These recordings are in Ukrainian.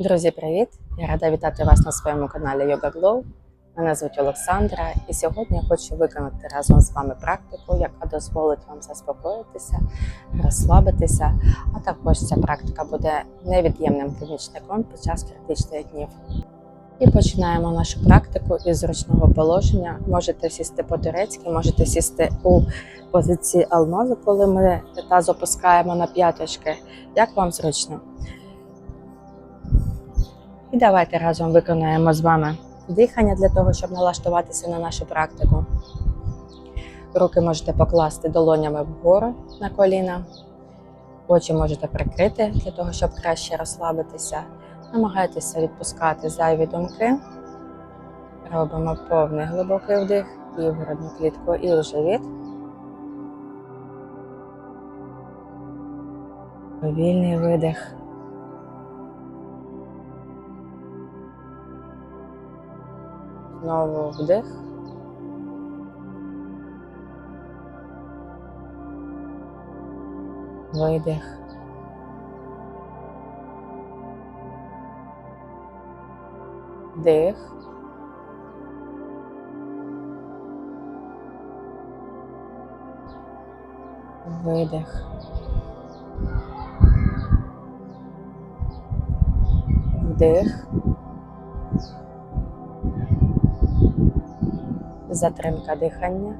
Друзі, привіт! Я рада вітати вас на своєму каналі Yoga Glow. Мене звуть Олександра, і сьогодні я хочу виконати разом з вами практику, яка дозволить вам заспокоїтися, розслабитися. А також ця практика буде невід'ємним помічником під час критичних днів. І починаємо нашу практику із зручного положення. Можете сісти по-турецьки, можете сісти у позиції алмази, коли ми таз опускаємо на п'яточки. Як вам зручно? І давайте разом виконаємо з вами дихання для того, щоб налаштуватися на нашу практику. Руки можете покласти долонями вгору на коліна, очі можете прикрити для того, щоб краще розслабитися. Намагайтеся відпускати зайві думки. Робимо повний глибокий вдих і в грудну клітку, і в живіт. Повільний видих. Знову вдих. Видих. Вдих. Видих. Вдих. Затримка дихання.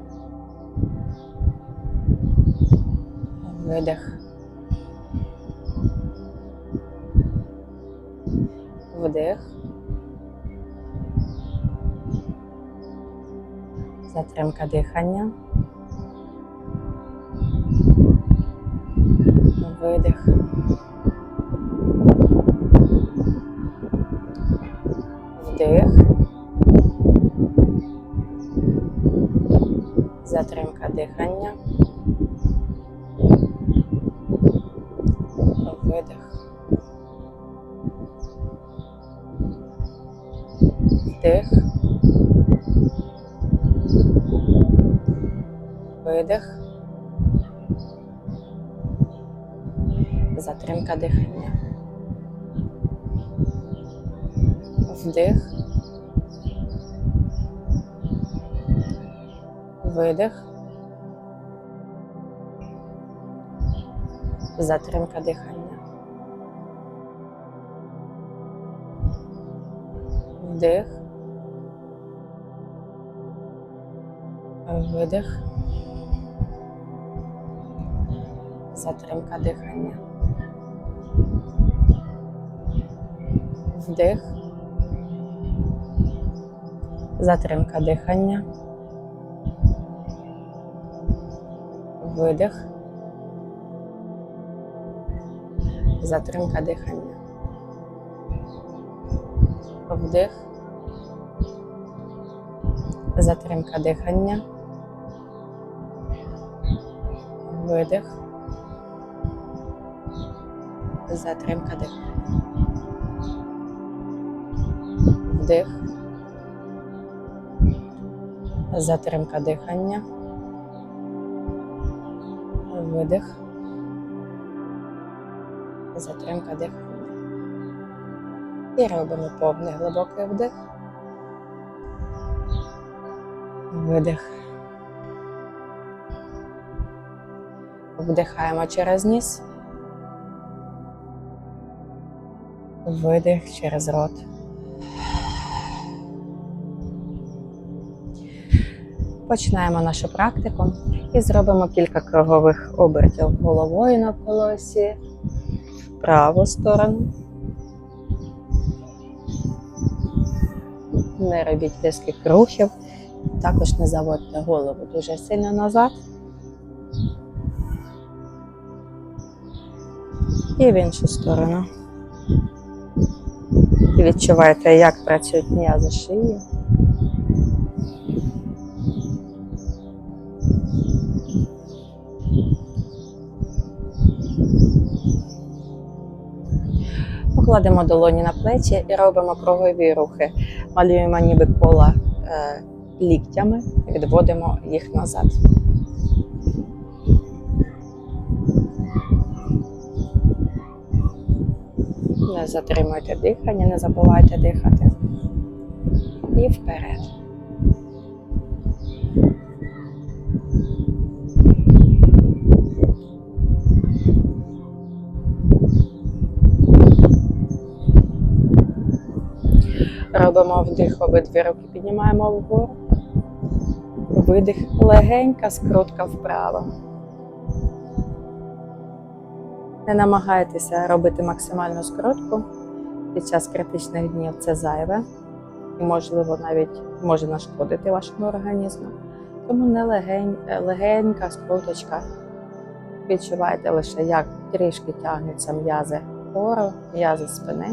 Видих. Вдих. Затримка дихання. Видих. Вдих. Дихання. Видих. Вдих. Видих. Затримка дихання. Вдих. Видих. Затримка дихання. Вдих. Видих. Затримка дихання. Вдих. Затримка дихання. Видих. Затримка дихання. Вдих. Затримка дихання. Видих. Затримка дихання. Вдих. Затримка дихання. Видих. Затримка дихання. І робимо повний глибокий вдих. Видих. Вдихаємо через ніс. Видих через рот. Починаємо нашу практику і зробимо кілька кругових обертів головою навколо осі, в праву сторону. Не робіть різких рухів, також не заводьте голову дуже сильно назад. І в іншу сторону. Відчувайте, як працюють м'язи шиї. Покладемо долоні на плечі і робимо кругові рухи. Малюємо ніби кола е, ліктями, відводимо їх назад. Не затримуйте дихання, не забувайте дихати. І вперед. Робимо вдих, обидві руки піднімаємо вгору. Видих, легенька скрутка вправо. Не намагайтеся робити максимальну скрутку під час критичних днів це зайве і, можливо, навіть може нашкодити вашому організму. Тому не легень, легенька скруточка. Відчувайте лише, як трішки тягнуться м'язи вгору, м'язи спини.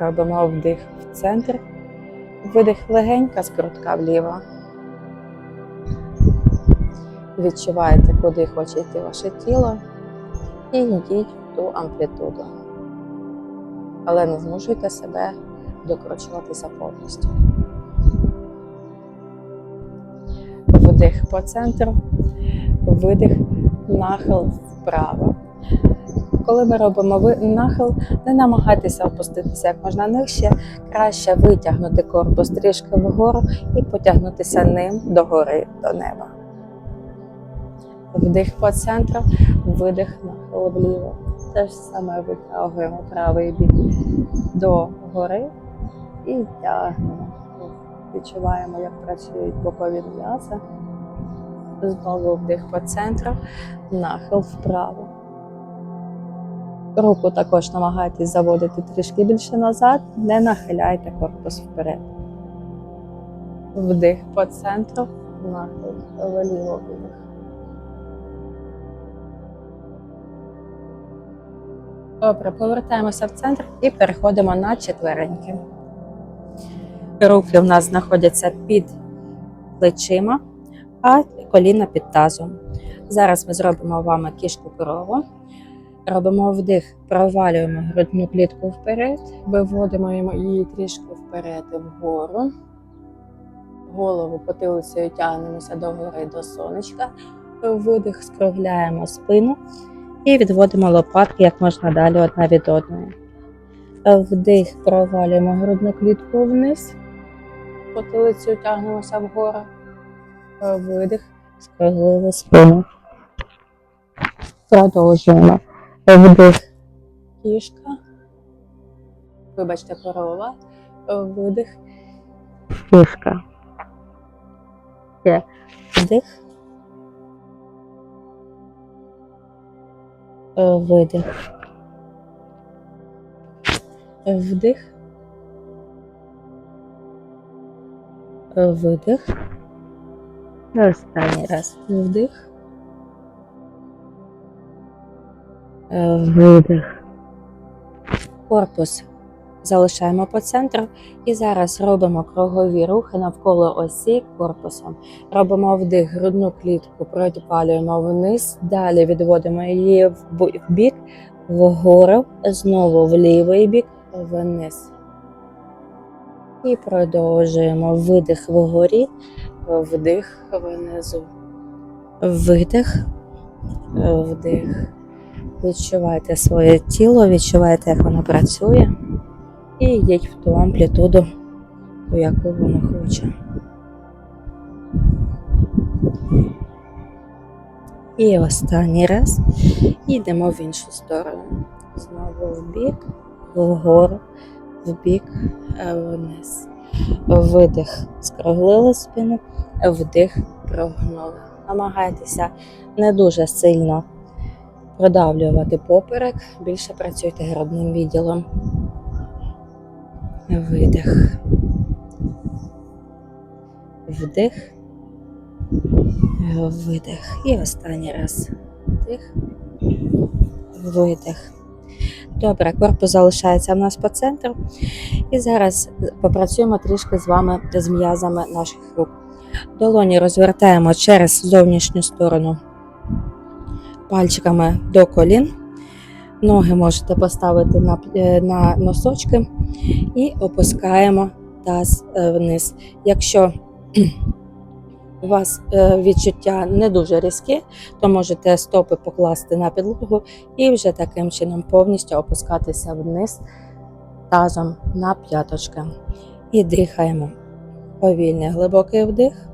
Робимо вдих в центр, видих легенька скрутка вліво. Відчуваєте, куди хоче йти ваше тіло, і йдіть в ту амплітуду. Але не змушуйте себе докручуватися повністю. Вдих по центру, видих, нахил вправо. Коли ми робимо нахил, не намагайтеся опуститися як можна нижче, краще витягнути корпус трішки вгору і потягнутися ним догори до неба. Вдих по центру, видих нахил вліво. Те ж саме витягуємо правий бік до гори і тягнемо. Відчуваємо, як працюють бокові м'язи. Знову вдих по центру, нахил вправо. Руку також намагайтесь заводити трішки більше назад, не нахиляйте корпус вперед. Вдих по центру, нахил вліво видих. Добре, повертаємося в центр і переходимо на четвереньки. Руки в нас знаходяться під плечима, а коліна під тазом. Зараз ми зробимо вами кішку корову. Робимо вдих, провалюємо грудну клітку вперед, виводимо її трішки вперед і вгору. Голову потилицею тягнемося до гори до сонечка. Видих, скругляємо спину і відводимо лопатки як можна далі одна від одної. Вдих, провалюємо грудну клітку вниз, потилицею тягнемося вгору. Видих, скруглили спину. Продовжуємо. Вдих, кішка. Вибачте, корова. Видих, кішка. Вдих. Видих. Вдих. Видих. Останній раз. Вдих. Видих. Корпус залишаємо по центру і зараз робимо кругові рухи навколо осі корпусом. Робимо вдих, грудну клітку, пропалюємо вниз, далі відводимо її в в бік, вгору, знову в лівий бік, вниз. І продовжуємо видих вгорі, вдих внизу. Видих, вдих. Відчувайте своє тіло, відчувайте, як воно працює, і йдіть в ту амплітуду, у яку воно хоче. І останній раз йдемо в іншу сторону. Знову в бік, вгору, в бік, е, вниз. Видих, скруглили спину, вдих, прогнули. Намагайтеся не дуже сильно продавлювати поперек, більше працюйте грудним відділом. Видих. Вдих. Видих. І останній раз. Вдих. Видих. Добре, корпус залишається в нас по центру. І зараз попрацюємо трішки з вами з м'язами наших рук. Долоні розвертаємо через зовнішню сторону пальчиками до колін. Ноги можете поставити на, е, на носочки і опускаємо таз е, вниз. Якщо у вас е, відчуття не дуже різкі, то можете стопи покласти на підлогу і вже таким чином повністю опускатися вниз тазом на п'яточки. І дихаємо. Повільний глибокий вдих,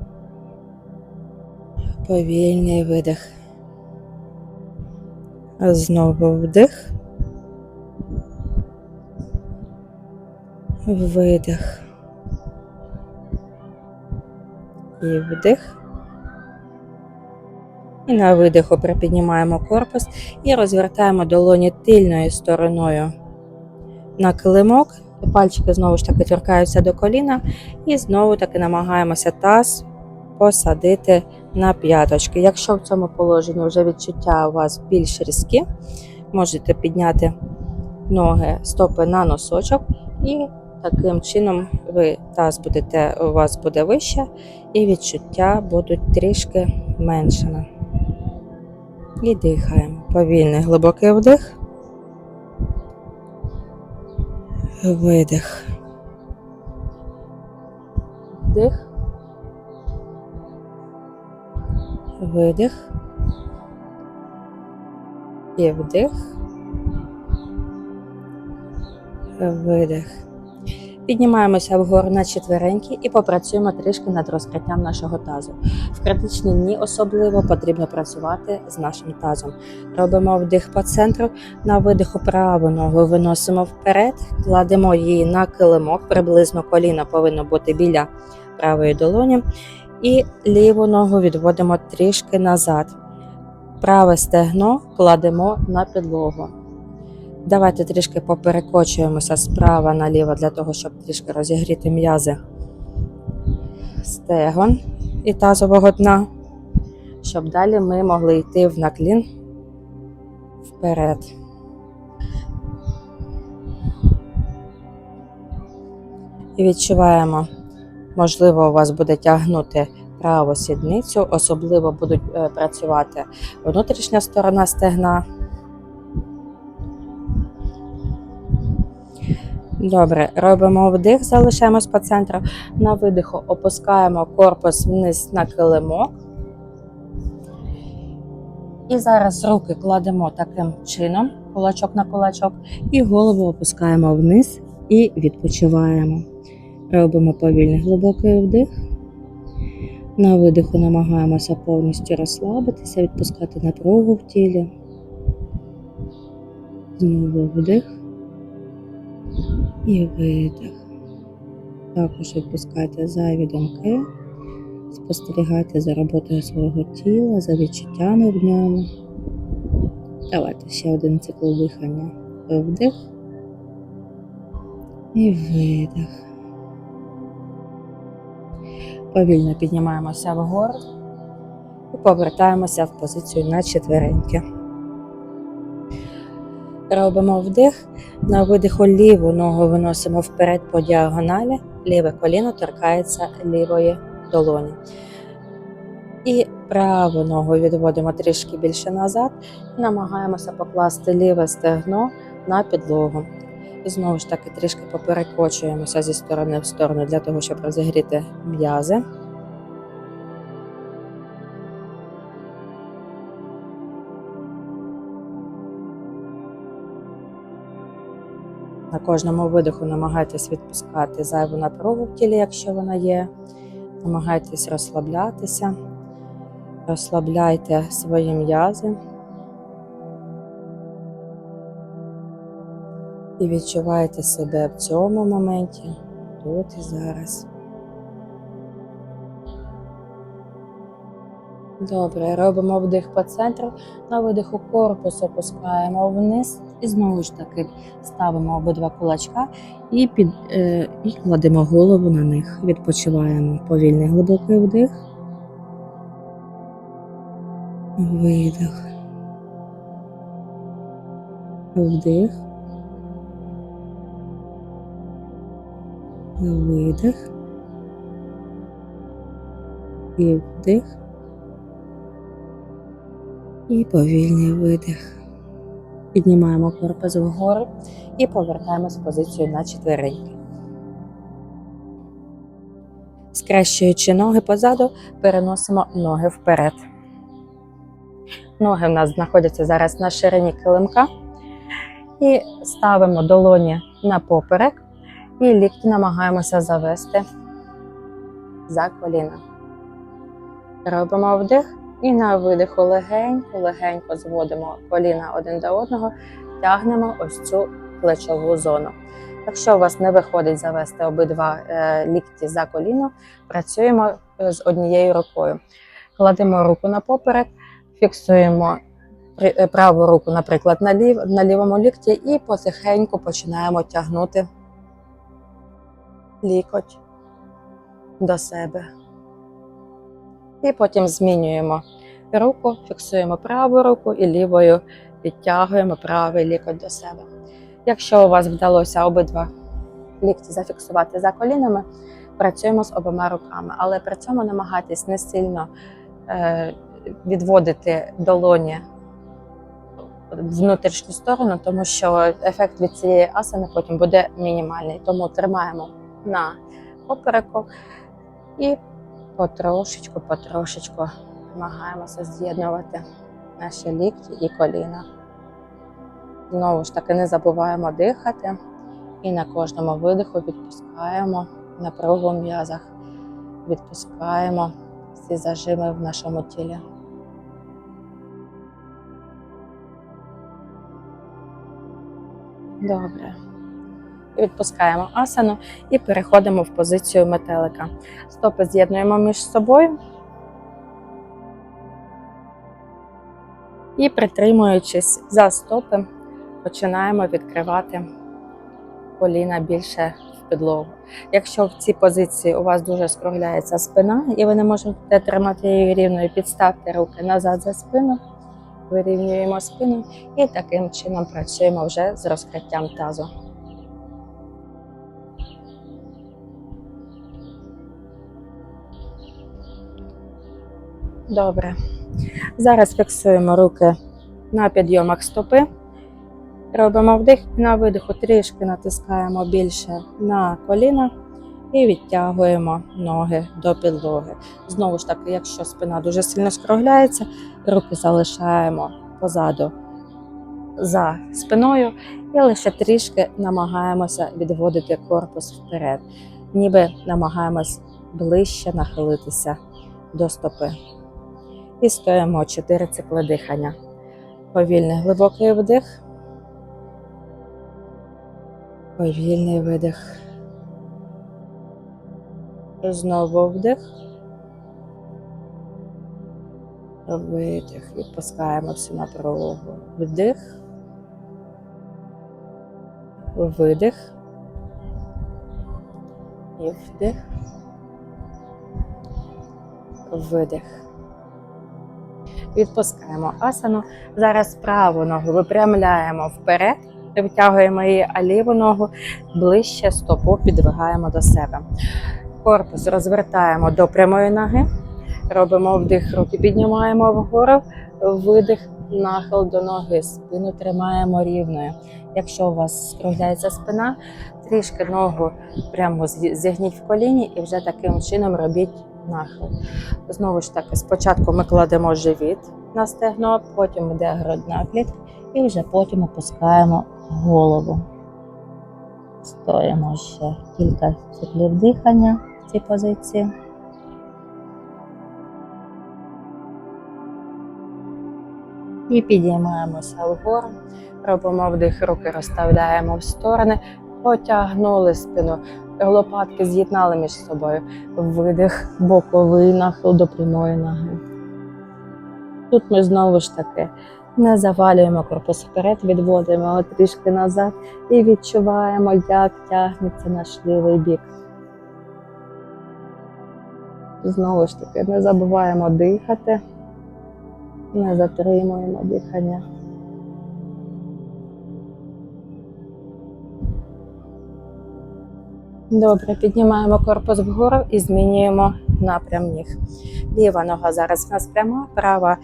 повільний видих. Знову вдих. Видих. І вдих. І на видиху припіднімаємо корпус і розвертаємо долоні тильною стороною на килимок. Пальчики знову ж таки торкаються до коліна. І знову таки намагаємося таз посадити на п'яточки. Якщо в цьому положенні вже відчуття у вас більш різкі, можете підняти ноги, стопи на носочок, і таким чином ви таз будете, у вас буде вище, і відчуття будуть трішки меншими. І дихаємо. Повільний глибокий вдих. Видих. Вдих. Видих. І вдих. Видих. Піднімаємося вгору на четвереньки і попрацюємо трішки над розкриттям нашого тазу. В критичні дні особливо потрібно працювати з нашим тазом. Робимо вдих по центру, на видиху праву ногу виносимо вперед, кладемо її на килимок, приблизно коліно повинно бути біля правої долоні. І ліву ногу відводимо трішки назад. Праве стегно кладемо на підлогу. Давайте трішки поперекочуємося справа наліво для того, щоб трішки розігріти м'язи стегон і тазового дна, щоб далі ми могли йти в наклін вперед. І відчуваємо, можливо, у вас буде тягнути праву сідницю, особливо будуть е, працювати внутрішня сторона стегна. Добре, робимо вдих, залишаємось по центру. На видиху опускаємо корпус вниз на килимок. І зараз руки кладемо таким чином, кулачок на кулачок, і голову опускаємо вниз і відпочиваємо. Робимо повільний глибокий вдих. На видиху намагаємося повністю розслабитися, відпускати напругу в тілі. Знову вдих і видих. Також відпускайте зайві думки, спостерігайте за роботою свого тіла, за відчуттями в ньому. Давайте ще один цикл дихання. Вдих і видих. Повільно піднімаємося вгору і повертаємося в позицію на четвереньки. Робимо вдих. На видиху ліву ногу виносимо вперед по діагоналі, ліве коліно торкається лівої долоні. І праву ногу відводимо трішки більше назад намагаємося покласти ліве стегно на підлогу. Знову ж таки, трішки поперекочуємося зі сторони в сторону для того, щоб розігріти м'язи. На кожному видиху намагайтесь відпускати зайву напругу в тілі, якщо вона є. Намагайтесь розслаблятися, розслабляйте свої м'язи. І відчувайте себе в цьому моменті, тут і зараз. Добре, робимо вдих по центру, на видиху корпус опускаємо вниз і знову ж таки ставимо обидва кулачка і, під, е, і кладемо голову на них. Відпочиваємо повільний глибокий вдих. Видих. Вдих. Видих. І вдих. І повільний видих. Піднімаємо корпус вгору і повертаємось в позицію на четвереньки. Скрещуючи ноги позаду, переносимо ноги вперед. Ноги в нас знаходяться зараз на ширині килимка. І ставимо долоні на поперек і лікті намагаємося завести за коліна. Робимо вдих і на видиху легенько, легенько зводимо коліна один до одного, тягнемо ось цю плечову зону. Якщо у вас не виходить завести обидва е, лікті за коліно, працюємо е, з однією рукою. Кладемо руку на поперек, фіксуємо е, праву руку, наприклад, на, лів, на лівому лікті, і потихеньку починаємо тягнути лікоть до себе. І потім змінюємо руку, фіксуємо праву руку і лівою підтягуємо правий лікоть до себе. Якщо у вас вдалося обидва лікті зафіксувати за колінами, працюємо з обома руками, але при цьому намагайтесь не сильно е, відводити долоні в внутрішню сторону, тому що ефект від цієї асани потім буде мінімальний. Тому тримаємо на попереку і потрошечку, потрошечку намагаємося з'єднувати наші лікті і коліна. Знову ж таки, не забуваємо дихати і на кожному видиху відпускаємо напругу в м'язах, відпускаємо всі зажими в нашому тілі. Добре. Відпускаємо асану і переходимо в позицію метелика. Стопи з'єднуємо між собою. І притримуючись за стопи, починаємо відкривати коліна більше в підлогу. Якщо в цій позиції у вас дуже скругляється спина і ви не можете тримати її рівною, підставте руки назад за спину, вирівнюємо спину і таким чином працюємо вже з розкриттям тазу. Добре. Зараз фіксуємо руки на підйомах стопи. Робимо вдих на видиху трішки натискаємо більше на коліна і відтягуємо ноги до підлоги. Знову ж таки, якщо спина дуже сильно скругляється, руки залишаємо позаду за спиною і лише трішки намагаємося відводити корпус вперед, ніби намагаємось ближче нахилитися до стопи. І стоїмо 4 цикли дихання. Повільний глибокий вдих. Повільний видих. Знову вдих. Видих. Відпускаємо всю напругу. Вдих. Видих. І вдих. Видих. Відпускаємо асану. Зараз праву ногу випрямляємо вперед, витягуємо її, а ліву ногу ближче стопу підвигаємо до себе. Корпус розвертаємо до прямої ноги. Робимо вдих, руки піднімаємо вгору, видих, нахил до ноги, спину тримаємо рівною. Якщо у вас скругляється спина, трішки ногу прямо зігніть в коліні і вже таким чином робіть нахил. Знову ж таки, спочатку ми кладемо живіт на стегно, потім йде грудна клітка і вже потім опускаємо голову. Стоїмо ще кілька циклів дихання в цій позиції. І підіймаємося вгору, робимо вдих, руки розставляємо в сторони, потягнули спину, лопатки з'єднали між собою. Видих, боковий нахил до прямої ноги. Тут ми знову ж таки не завалюємо корпус вперед, відводимо його трішки назад і відчуваємо, як тягнеться наш лівий бік. Знову ж таки, не забуваємо дихати, не затримуємо дихання. Добре, піднімаємо корпус вгору і змінюємо напрям ніг. Ліва нога зараз в нас пряма, права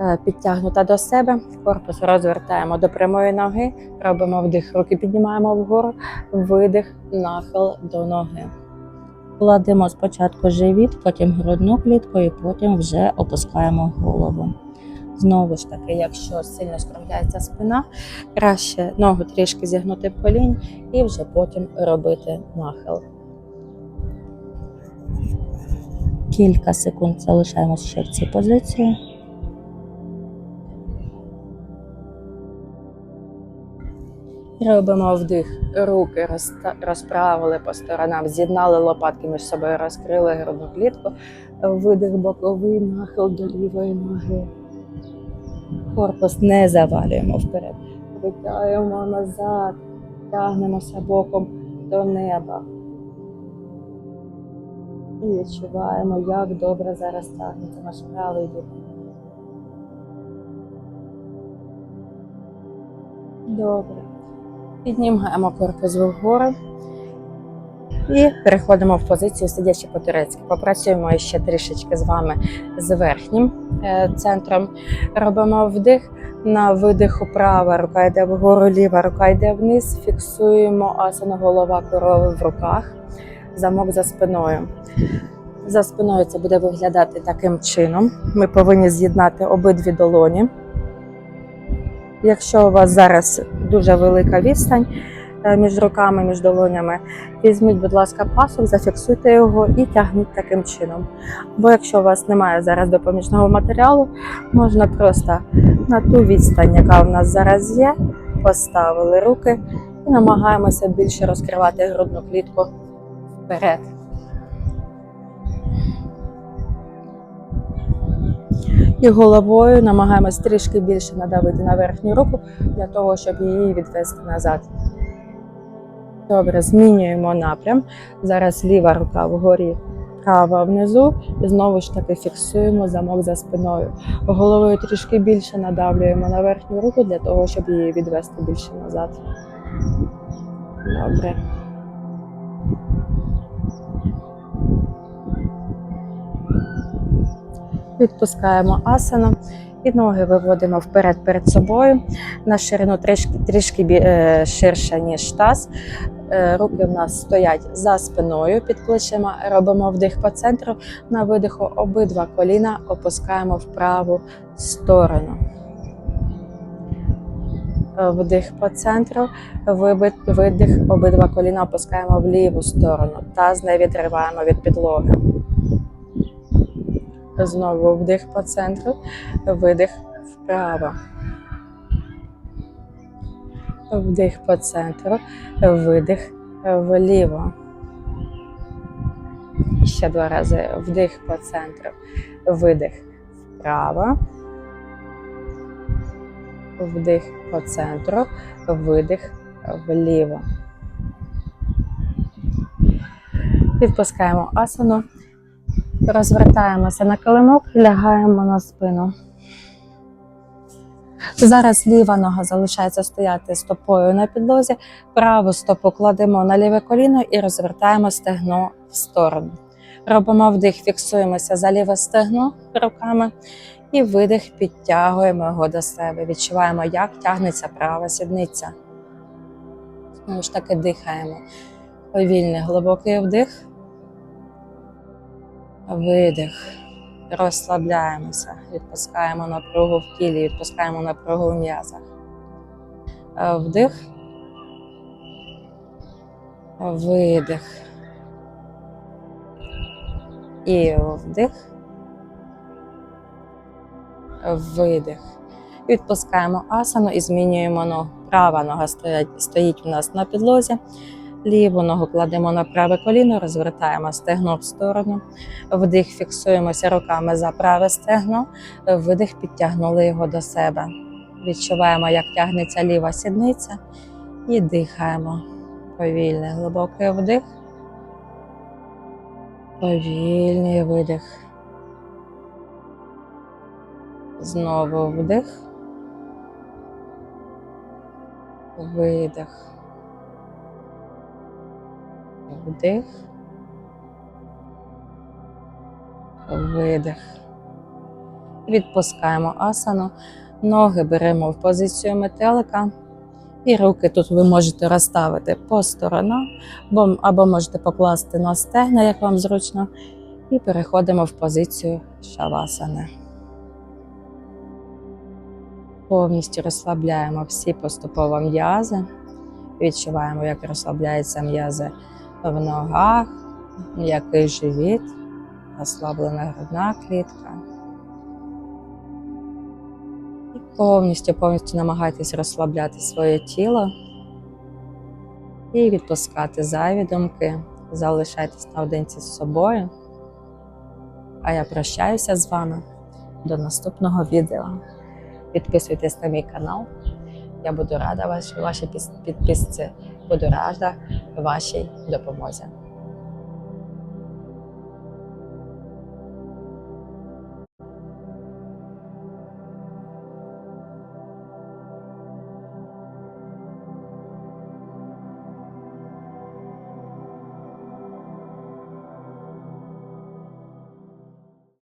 е, підтягнута до себе. Корпус розвертаємо до прямої ноги, робимо вдих, руки піднімаємо вгору, видих, нахил до ноги. Кладемо спочатку живіт, потім грудну клітку і потім вже опускаємо голову. Знову ж таки, якщо сильно скругляється спина, краще ногу трішки зігнути в колінь і вже потім робити нахил. Кілька секунд залишаємося ще в цій позиції. Робимо вдих, руки розправили по сторонам, з'єднали лопатки між собою, розкрили грудну клітку, видих боковий нахил до лівої ноги. Корпус не завалюємо вперед. Витягуємо назад, тягнемося боком до неба. І відчуваємо, як добре зараз тягнеться наш правий бік. Добре. Піднімаємо корпус вгору і переходимо в позицію сидячи по-турецьки. Попрацюємо ще трішечки з вами з верхнім е, центром. Робимо вдих. На видиху права рука йде вгору, ліва рука йде вниз. Фіксуємо асану голова корови в руках, замок за спиною. За спиною це буде виглядати таким чином. Ми повинні з'єднати обидві долоні. Якщо у вас зараз дуже велика відстань між руками, між долонями, візьміть, будь ласка, пасок, зафіксуйте його і тягніть таким чином. Бо якщо у вас немає зараз допоміжного матеріалу, можна просто на ту відстань, яка у нас зараз є, поставили руки і намагаємося більше розкривати грудну клітку вперед. І головою намагаємось трішки більше надавити на верхню руку для того, щоб її відвести назад. Добре, змінюємо напрям. Зараз ліва рука вгорі, права внизу. І знову ж таки фіксуємо замок за спиною. Головою трішки більше надавлюємо на верхню руку для того, щоб її відвести більше назад. Добре. Відпускаємо асану і ноги виводимо вперед перед собою на ширину трішки, трішки е, ширше, ніж таз. Е, Руки в нас стоять за спиною під плечима. Робимо вдих по центру. На видиху обидва коліна опускаємо в праву сторону. Е, Вдих по центру, видих, обидва коліна опускаємо в ліву сторону. Таз не відриваємо від підлоги. Знову вдих по центру, видих вправо. Вдих по центру, видих вліво. Ще два рази вдих по центру, видих вправо. Вдих по центру, видих вліво. Відпускаємо асану. Розвертаємося на килимок, лягаємо на спину. Зараз ліва нога залишається стояти стопою на підлозі, праву стопу кладемо на ліве коліно і розвертаємо стегно в сторону. Робимо вдих, фіксуємося за ліве стегно руками і видих, підтягуємо його до себе. Відчуваємо, як тягнеться права сідниця. Знову ж таки дихаємо. Повільний глибокий вдих. Видих. Розслабляємося, відпускаємо напругу в тілі, відпускаємо напругу в м'язах. Е, Вдих. Видих. І вдих. Видих. Відпускаємо асану і змінюємо ногу. Права нога стоїть, стоїть у нас на підлозі. Ліву ногу кладемо на праве коліно, розвертаємо стегно в сторону. Вдих, фіксуємося руками за праве стегно, видих, підтягнули його до себе. Відчуваємо, як тягнеться ліва сідниця, і дихаємо. Повільний глибокий вдих. Повільний видих. Знову вдих. Видих. Вдих. Видих. Відпускаємо асану. Ноги беремо в позицію метелика І руки тут ви можете розставити по сторонам, або, можете покласти на стегна, як вам зручно, і переходимо в позицію шавасани. Повністю розслабляємо всі поступово м'язи. Відчуваємо, як розслабляються м'язи в ногах, м'який живіт, розслаблена грудна клітка. І повністю, повністю намагайтесь розслабляти своє тіло і відпускати зайві думки. Залишайтесь наодинці з собою. А я прощаюся з вами до наступного відео. Підписуйтесь на мій канал. Я буду рада вашій підписці. Буду рада вашій допомозі.